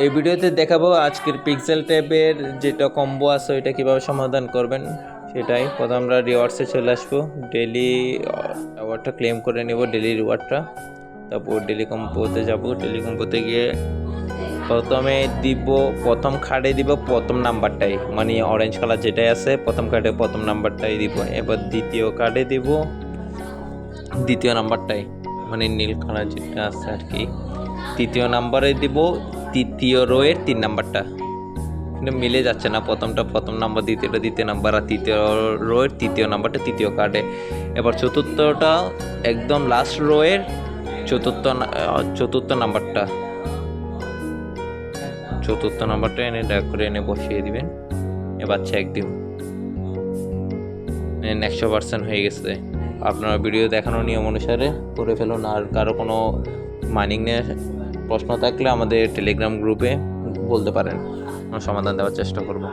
এই ভিডিওতে দেখাবো আজকের পিক্সেল ট্যাবের যেটা কম্বো আছে, ওইটা কীভাবে সমাধান করবেন, সেটাই। প্রথম আমরা রিওয়ার্ডসে চলে আসব। ডেলি অ্যাওয়ার্ডটা ক্লেম করে নেব ডেলি রিওয়ার্ডটা তারপর ডেলি কম্বোতে যাব। ডেলি কম্বোতে গিয়ে প্রথমে দিব, প্রথম খাড়ে দিব প্রথম নাম্বারটাই মানে অরেঞ্জ কালার যেটাই আছে, প্রথম কার্ডে প্রথম নাম্বারটাই দিব। এবার দ্বিতীয় কার্ডে দিব, দ্বিতীয় নাম্বারটাই মানে নীল কালার যেটা আছে আর কি। তৃতীয় নাম্বারে দিব তৃতীয় রোয়ের তিন নাম্বারটা। কিন্তু মিলে যাচ্ছে না প্রথমটা, প্রথম নাম্বার, দ্বিতীয়টা, দ্বিতীয় নাম্বার, আর তৃতীয় রোয়ের তৃতীয় নাম্বারটা তৃতীয় কার্ডে এবার চতুর্থটা একদম লাস্ট রোয়ের চতুর্থ চতুর্থ নাম্বারটা। চতুর্থ নাম্বারটা এনে ড্র্যাগ করে এনে বসিয়ে দিবেন। এবার চেক দিব একশো পার্সেন্ট হয়ে গেছে। আপনার ভিডিও দেখানোর নিয়ম অনুসারে করে ফেলুন। আর কারও কোনো মাইনিং নিয়ে প্রশ্ন থাকলে আমাদের টেলিগ্রাম গ্রুপে বলতে পারেন। সমাধান দেওয়ার চেষ্টা করব।